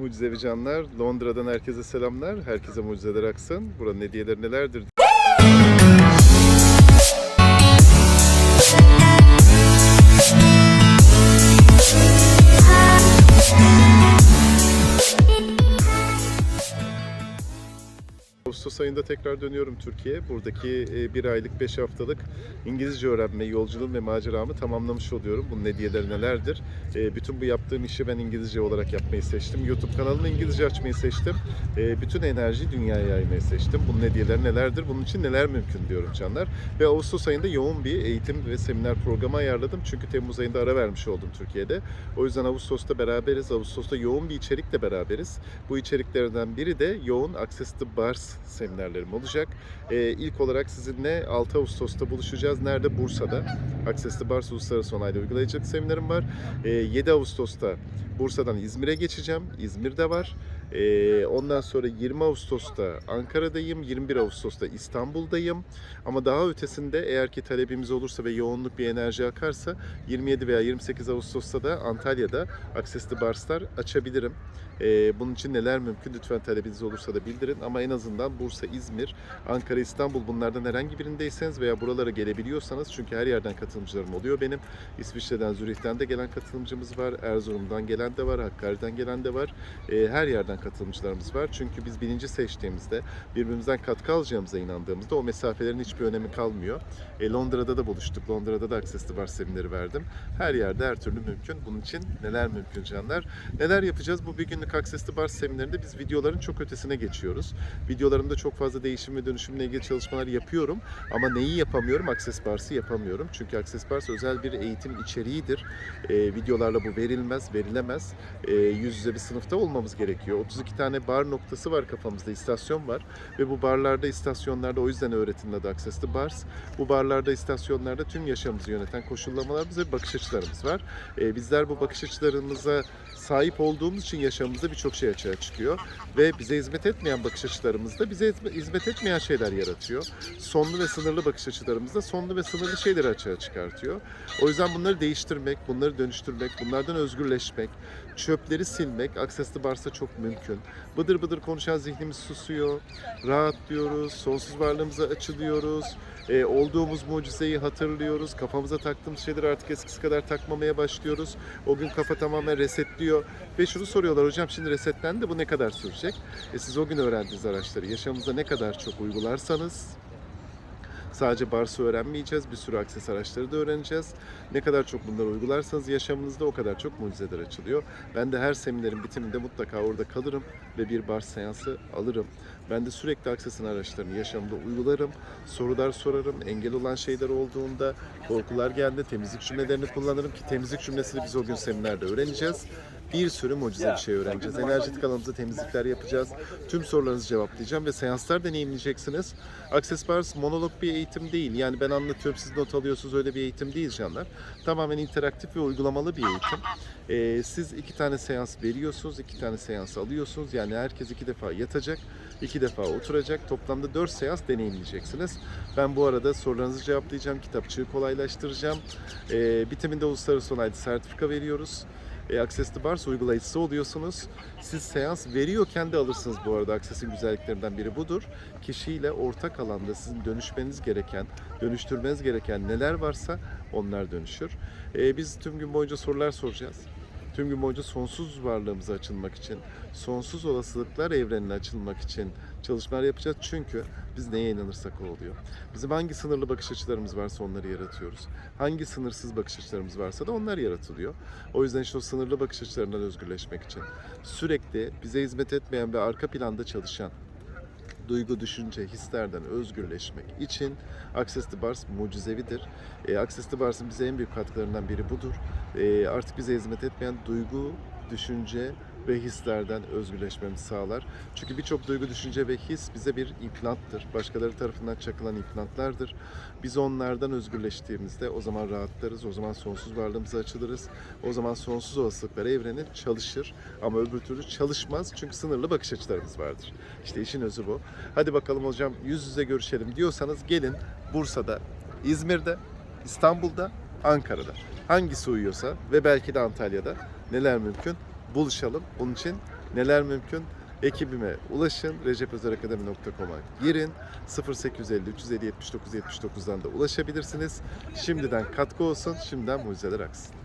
Mucizevi canlar, Londra'dan herkese selamlar. Herkese mucizeler aksın. Buranın hediyeleri nelerdir? Ağustos ayında tekrar dönüyorum Türkiye'ye. Buradaki e, bir aylık, beş haftalık İngilizce öğrenme yolculuğum ve maceramı tamamlamış oluyorum. Bunun hediyeleri nelerdir? E, Bütün bu yaptığım işi ben İngilizce olarak yapmayı seçtim. YouTube kanalını İngilizce açmayı seçtim. E, Bütün enerjiyi dünyaya yaymayı seçtim. Bunun hediyeleri nelerdir? Bunun için neler mümkün diyorum canlar. Ve Ağustos ayında yoğun bir eğitim ve seminer programı ayarladım. Çünkü Temmuz ayında ara vermiş oldum Türkiye'de. O yüzden Ağustos'ta beraberiz. Ağustos'ta yoğun bir içerikle beraberiz. Bu içeriklerden biri de yoğun Access to Bars seminerlerim olacak. Ee, ilk olarak sizinle 6 Ağustos'ta buluşacağız. Nerede? Bursa'da. Access to Bars Uluslararası Onaylı Uygulayıcılık Seminerim var. Ee, 7 Ağustos'ta Bursa'dan İzmir'e geçeceğim. İzmir'de var. Ee, ondan sonra 20 Ağustos'ta Ankara'dayım, 21 Ağustos'ta İstanbul'dayım. Ama daha ötesinde eğer ki talebimiz olursa ve yoğunluk bir enerji akarsa 27 veya 28 Ağustos'ta da Antalya'da Access to Bars'lar açabilirim. Ee, bunun için neler mümkün lütfen talebiniz olursa da bildirin. Ama en azından Bursa, İzmir, Ankara, İstanbul bunlardan herhangi birindeyseniz veya buralara gelebiliyorsanız çünkü her yerden katılımcılarım oluyor benim. İsviçre'den, Zürih'ten de gelen katılımcımız var. Erzurum'dan gelen de var, Hakkari'den gelen de var. Ee, her yerden katılımcılarımız var. Çünkü biz bilinci seçtiğimizde, birbirimizden katkı alacağımıza inandığımızda o mesafelerin hiçbir önemi kalmıyor. E, Londra'da da buluştuk. Londra'da da Access Bar semineri verdim. Her yerde her türlü mümkün. Bunun için neler mümkün canlar? Neler yapacağız? Bu bir günlük Access Bar seminerinde biz videoların çok ötesine geçiyoruz. Videolarımda çok fazla değişim ve dönüşümle ilgili çalışmalar yapıyorum. Ama neyi yapamıyorum? Access Bars'ı yapamıyorum. Çünkü Access Bars özel bir eğitim içeriğidir. E, videolarla bu verilmez, verilemez. E, yüz yüze bir sınıfta olmamız gerekiyor. 32 tane bar noktası var kafamızda, istasyon var. Ve bu barlarda, istasyonlarda o yüzden öğretimin adı Access to Bars. Bu barlarda, istasyonlarda tüm yaşamımızı yöneten koşullamalarımız ve bakış açılarımız var. E, bizler bu bakış açılarımıza sahip olduğumuz için yaşamımızda birçok şey açığa çıkıyor. Ve bize hizmet etmeyen bakış açılarımızda bize hizmet etmeyen şeyler yaratıyor. Sonlu ve sınırlı bakış açılarımızda sonlu ve sınırlı şeyleri açığa çıkartıyor. O yüzden bunları değiştirmek, bunları dönüştürmek, bunlardan özgürleşmek, çöpleri silmek Access to Bars'ta çok mümkün. Bıdır bıdır konuşan zihnimiz susuyor, rahatlıyoruz, sonsuz varlığımıza açılıyoruz, e, olduğumuz mucizeyi hatırlıyoruz, kafamıza taktığımız şeyleri artık eskisi kadar takmamaya başlıyoruz. O gün kafa tamamen resetliyor ve şunu soruyorlar hocam şimdi resetlendi bu ne kadar sürecek? E, siz o gün öğrendiğiniz araçları yaşamınıza ne kadar çok uygularsanız Sadece Bars'ı öğrenmeyeceğiz, bir sürü akses araçları da öğreneceğiz. Ne kadar çok bunları uygularsanız yaşamınızda o kadar çok mucizeler açılıyor. Ben de her seminerin bitiminde mutlaka orada kalırım ve bir Bars seansı alırım. Ben de sürekli aksesin araçlarını yaşamda uygularım, sorular sorarım, engel olan şeyler olduğunda, korkular geldiğinde temizlik cümlelerini kullanırım ki temizlik cümlesini biz o gün seminerde öğreneceğiz. Bir sürü mucize bir şey öğreneceğiz. Enerjetik alanımızda temizlikler yapacağız. Tüm sorularınızı cevaplayacağım ve seanslar deneyimleyeceksiniz. Access Bars monolog bir eğitim değil. Yani ben anlatıyorum siz not alıyorsunuz öyle bir eğitim değil canlar. Tamamen interaktif ve uygulamalı bir eğitim. Ee, siz iki tane seans veriyorsunuz, iki tane seans alıyorsunuz. Yani herkes iki defa yatacak, iki defa oturacak. Toplamda dört seans deneyimleyeceksiniz. Ben bu arada sorularınızı cevaplayacağım, kitapçığı kolaylaştıracağım. Ee, bitiminde uluslararası onaylı sertifika veriyoruz. E, Access to Bars uygulayıcısı oluyorsunuz. Siz seans veriyorken de alırsınız bu arada. Access'in güzelliklerinden biri budur. Kişiyle ortak alanda sizin dönüşmeniz gereken, dönüştürmeniz gereken neler varsa onlar dönüşür. E, biz tüm gün boyunca sorular soracağız. Tüm gün boyunca sonsuz varlığımıza açılmak için, sonsuz olasılıklar evrenine açılmak için çalışmalar yapacağız. Çünkü biz neye inanırsak o oluyor. Bizim hangi sınırlı bakış açılarımız varsa onları yaratıyoruz. Hangi sınırsız bakış açılarımız varsa da onlar yaratılıyor. O yüzden işte o sınırlı bakış açılarından özgürleşmek için sürekli bize hizmet etmeyen ve arka planda çalışan duygu, düşünce, hislerden özgürleşmek için Access to Bars mucizevidir. E, Access to Bars'ın bize en büyük katkılarından biri budur. E, artık bize hizmet etmeyen duygu, düşünce ve hislerden özgürleşmemizi sağlar. Çünkü birçok duygu, düşünce ve his bize bir implanttır. Başkaları tarafından çakılan implantlardır. Biz onlardan özgürleştiğimizde o zaman rahatlarız, o zaman sonsuz varlığımıza açılırız. O zaman sonsuz olasılıklar evreni çalışır ama öbür türlü çalışmaz çünkü sınırlı bakış açılarımız vardır. İşte işin özü bu. Hadi bakalım hocam yüz yüze görüşelim diyorsanız gelin Bursa'da, İzmir'de, İstanbul'da, Ankara'da. Hangisi uyuyorsa ve belki de Antalya'da neler mümkün buluşalım. Bunun için Neler mümkün? Ekibime ulaşın, recepözerakademi.com'a girin. 0850 350 79 79'dan da ulaşabilirsiniz. Şimdiden katkı olsun, şimdiden mucizeler aksın.